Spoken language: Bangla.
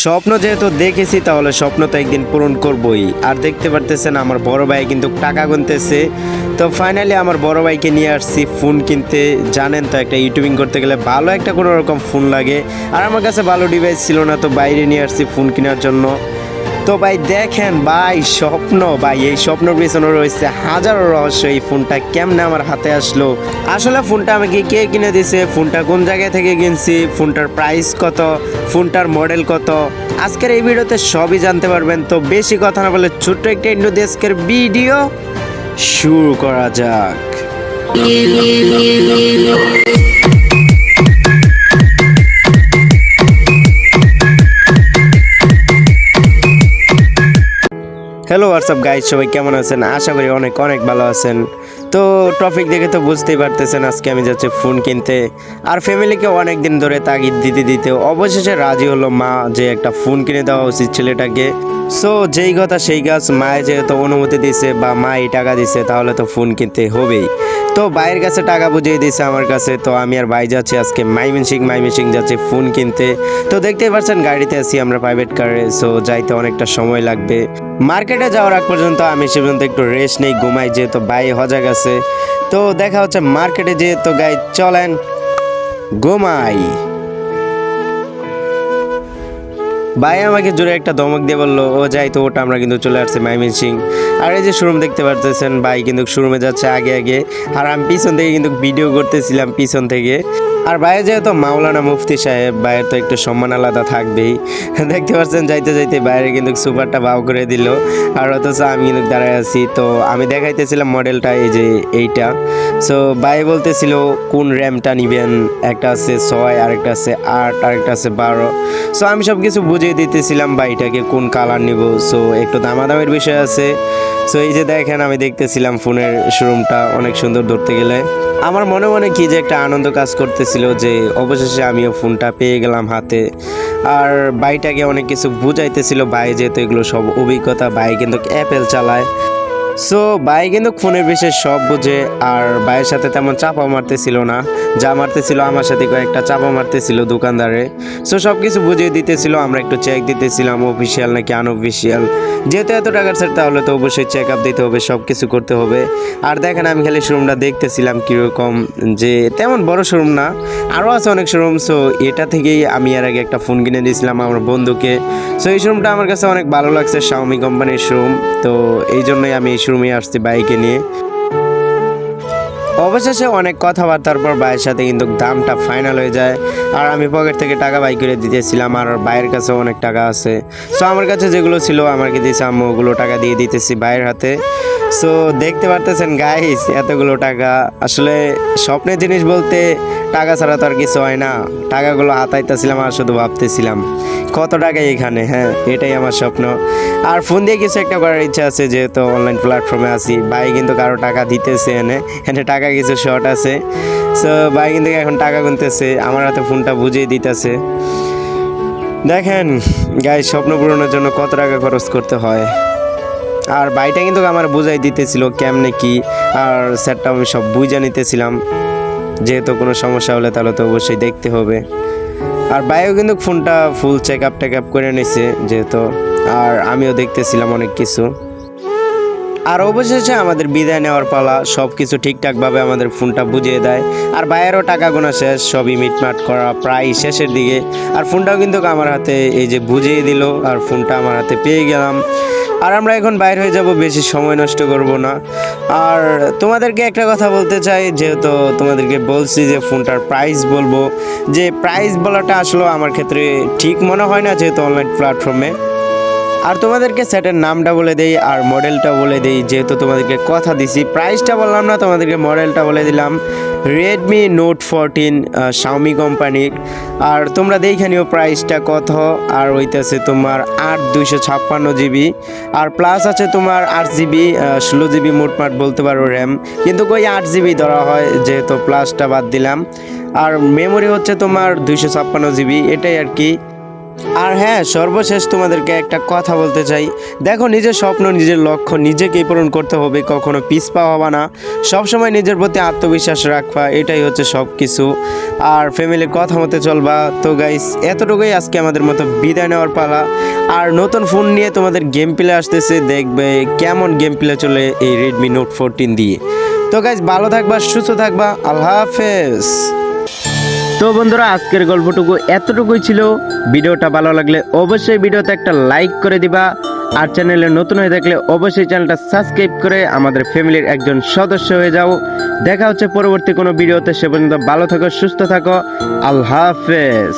স্বপ্ন যেহেতু দেখেছি, তাহলে স্বপ্ন তো একদিন পূরণ করবই। আর দেখতে পারতেছেন আমার বড় ভাই কিন্তু টাকা গুনতেছে। তো ফাইনালি আমার বড় ভাইকে নিয়ে আসছি, ফোন কিনতে। জানেন তো একটা ইউটিউবিং করতে গেলে ভালো একটা কোনো রকম ফোন লাগে। আর আমার কাছে ভালো ডিভাইস ছিল না, তো বাইরে নিয়ে আসছি ফোন কেনার জন্য। তো ভাই দেখেন ভাই, স্বপ্ন ভাই, এই স্বপ্নের পিছনে রয়েছে হাজারো রহস্য। এই ফোনটা কেমনে আমার হাতে আসলো? আসলে ফোনটা আমাকে কে কিনে দিছে? ফোনটা কোন জায়গায় থেকে কিনছি? ফোনটার প্রাইস কত? ফোনটার মডেল কত? আজকের এই ভিডিওতে সবই জানতে পারবেন। তো বেশি কথা না বলে ছোট্ট একটা ইন্ডো দেশকের ভিডিও শুরু করা যাক। হ্যালো হোয়াটসঅ্যাপ গাইজ সবাই কেমন আছেন? আশা করি অনেক অনেক ভালো আছেন। তো টপিক দেখে তো বুঝতেই পারতেছেন, আজকে আমি যাচ্ছি ফোন কিনতে। আর ফ্যামিলিকে অনেক দিন ধরে তাগিদ দিতে দিতে অবশেষে রাজি হলো মা যে একটা ফোন কিনে দেওয়া উচিত ছেলেটাকে। সো যেই কথা সেই কাজ মায়ে যেহেতু অনুমতি দিছে বা মা এই টাকা দিছে, তাহলে তো ফোন কিনতে হবেই। তো ভাইয়ের কাছে টাকা বুঝিয়ে দিয়েছে আমার কাছে, তো আমি আর ভাই যাচ্ছি আজকে মাইমিন সিং মাইমিন সিং যাচ্ছি ফোন কিনতে। তো দেখতেই পাচ্ছেন গাড়িতে আছি আমরা প্রাইভেট কারে সো যাইতে অনেকটা সময় লাগবে। মার্কেটে যাওয়ার আগ পর্যন্ত আমি সে পর্যন্ত একটু রেস্ট নেই, ঘুমাই যেহেতু ভাই হজা গেছে তো দেখা হচ্ছে মার্কেটে যেহেতু গাই চলেন, ঘুমাই। ভাই আমাকে জোরে একটা ধমক দিয়ে বলল, ও যাই তো, ওটা আমরা কিন্তু চলে আসছি মাইমিন সিং। আর এই যে শোরুম দেখতে পারতেছেন, ভাই কিন্তু শোরুমে যাচ্ছে আগে আগে। আর আমি পিছন থেকে কিন্তু ভিডিও করতেছিলাম, পিছন থেকে। আর বাইরে যেহেতু মাওলানা মুফতি সাহেব, ভাইয়ের তো একটু সম্মান আলাদা থাকবেই। দেখতে পাচ্ছেন, যাইতে যাইতে বাইরে কিন্তু সুপারটা বাউ করে দিল। আর অথচ আমি কিন্তু দাঁড়ায় আছি। তো আমি দেখাইতেছিলাম মডেলটা এই যে এইটা। সো ভাই বলতেছিল, কোন র্যামটা নিবেন? একটা আছে ছয়, আরেকটা আছে আট, আরেকটা আছে বারো। সো আমি সব কিছু বুঝিয়ে দিতেছিলাম ভাইটাকে কোন কালার নিব। সো একটু দামাদামের বিষয় আছে। সো এই যে দেখেন, আমি দেখতেছিলাম ফোনের শোরুমটা অনেক সুন্দর ধরতে গেলে। আমার মনে মনে কি যে একটা আনন্দ কাজ করতেছিল যে, অবশেষে আমিও ফোনটা পেয়ে গেলাম হাতে। আর ভাইটাকে অনেক কিছু বুঝাইতেছিল, ভাই যেহেতু এগুলো সব অভিজ্ঞতা, ভাই কিন্তু অ্যাপেল চালায়। সো ভাই কিন্তু ফোনের বিষয়ে সব বুঝে, আর ভাইয়ের সাথে তেমন চাপা মারতেছিল না। যা মারতেছিল, আমার সাথে কয়েকটা চাপা মারতেছিল দোকানদারে। সো সব কিছু বুঝিয়ে দিতেছিল, আমরা একটু চেক দিতেছিলাম অফিসিয়াল নাকি আনঅফিসিয়াল যেহেতু এত টাকার স্যার তাহলে তো অবশ্যই চেক আপ দিতে হবে সব কিছু করতে হবে। আর দেখেন, আমি খালি শোরুমটা দেখতেছিলাম কীরকম যে, তেমন বড় শোরুম না আরও আছে অনেক শোরুম সো এটা থেকেই আমি এর আগে একটা ফোন কিনে দিয়েছিলাম আমার বন্ধুকে। সো এই শোরুমটা আমার কাছে অনেক ভালো লাগছে শাওমি কোম্পানির শোরুম তো এই জন্যই আমি এই শোরুমে আসছি বাইকে নিয়ে। অবশেষে অনেক কথাবার্তার পর ভাইয়ের সাথে কিন্তু দামটা ফাইনাল হয়ে যায়। আর আমি পকেট থেকে টাকা বাই করে দিতেছিলাম আর ভাইয়ের কাছে অনেক টাকা আছে। সো আমার কাছে যেগুলো ছিল, আমাকে দিয়েছে আমি ওগুলো টাকা দিয়ে দিতেছি ভাইয়ের হাতে। সো দেখতে পারতেছেন গাইস এতগুলো টাকা। আসলে স্বপ্নের জিনিস বলতে টাকা ছাড়া তো আর কিছু হয় না। টাকাগুলো হাতাইতেছিলাম আর শুধু ভাবতেছিলাম। কত টাকা এখানে? হ্যাঁ এটাই আমার স্বপ্ন। আর ফোন দিয়ে কিছু একটা করার ইচ্ছা আছে, যেহেতু অনলাইন প্ল্যাটফর্মে আছি। ভাই কিন্তু কারও টাকা দিতেছে এনে এনে টাকা কিছু শর্ট আছে। সো ভাই কিন্তু এখন টাকা গুনতেছে, আমার হাতে ফোনটা বুঝিয়ে দিতেছে। দেখেন গাই স্বপ্ন পূরণের জন্য কত টাকা খরচ করতে হয়। আর ভাইটা কিন্তু আমার বুঝাই দিতেছিল কেমনে কি, আর স্যারটা আমি সব বুঝে নিতেছিলাম। যেহেতু কোনো সমস্যা হলে তাহলে তো অবশ্যই দেখতে হবে। আর ভাইও কিন্তু ফোনটা full check up take up করে নিছে, যেহেতু। আর আমিও দেখতেছিলাম অনেক কিছু। আর অবশেষে আমাদের বিদায় নেওয়ার পালা সব কিছু ঠিকঠাকভাবে আমাদের ফোনটা বুঝিয়ে দেয়। আর ভাইয়েরও টাকা গোনা শেষ, সবই মিটমাট করা প্রায় শেষের দিকে। আর ফোনটাও কিন্তু আমার হাতে এই যে বুঝিয়ে দিল, আর ফোনটা আমার হাতে পেয়ে গেলাম। আর আমরা এখন বাইর হয়ে যাব, বেশি সময় নষ্ট করব না। আর তোমাদেরকে একটা কথা বলতে চাই, যেহেতু তোমাদেরকে বলছি যে ফোনটার প্রাইস বলব। যে প্রাইস বলাটা আসলে আমার ক্ষেত্রে ঠিক মনে হয় না, যেহেতু অনলাইন প্ল্যাটফর্মে আর তোমাদেরকে সেটের নামটা বলে দেই আর মডেলটা বলে দেই, যেহেতু তোমাদেরকে কথা দিছি। প্রাইসটা বললাম না, তোমাদেরকে মডেলটা বলে দিলাম। রেডমি নোট ফোরটিন শাওমি কোম্পানির। আর তোমরা দেখে নিও প্রাইসটা কত, আর ওইটাছে তোমার আট দুইশো ছাপ্পান্ন জিবি। আর প্লাস আছে তোমার আট জিবি ষোলো জিবি মোটমাট বলতে পারো র্যাম। কিন্তু কই আট জিবি ধরা হয়, যেহেতু প্লাসটা বাদ দিলাম। আর মেমোরি হচ্ছে তোমার দুইশো ছাপ্পান্ন জিবি, এটাই আর কি। আর হ্যাঁ সর্বশেষ তোমাদেরকে একটা কথা বলতে চাই। দেখো, নিজের স্বপ্ন, নিজের লক্ষ্য, নিজেকেই পূরণ করতে হবে, কখনো পিছপা হবা না। সবসময় নিজের প্রতি আত্মবিশ্বাস রাখবা, এটাই হচ্ছে সব কিছু আর ফ্যামিলির কথা মতো চলবা। তো গাইস এতটুকুই আজকে আমাদের মতো বিদায় নেওয়ার পালা। আর নতুন ফোন নিয়ে তোমাদের গেম প্লে আসতেছে, দেখবে কেমন গেম প্লে চলে এই রেডমি নোট ফোরটিন দিয়ে। তো গাইস ভালো থাকবা, সুস্থ থাকবা, আল্লাহ হাফেজ। তো বন্ধুরা, আজকের গল্পটুকু এতটুকুই ছিল। ভিডিওটা ভালো লাগলে অবশ্যই ভিডিওতে একটা লাইক করে দিবা। আর চ্যানেলে নতুন হয়ে থাকলে অবশ্যই চ্যানেলটা সাবস্ক্রাইব করে আমাদের ফ্যামিলির একজন সদস্য হয়ে যাও। দেখা হচ্ছে পরবর্তী কোনো ভিডিওতে, সে পর্যন্ত ভালো থাকো, সুস্থ থাকো। আল্লাহ হাফেজ।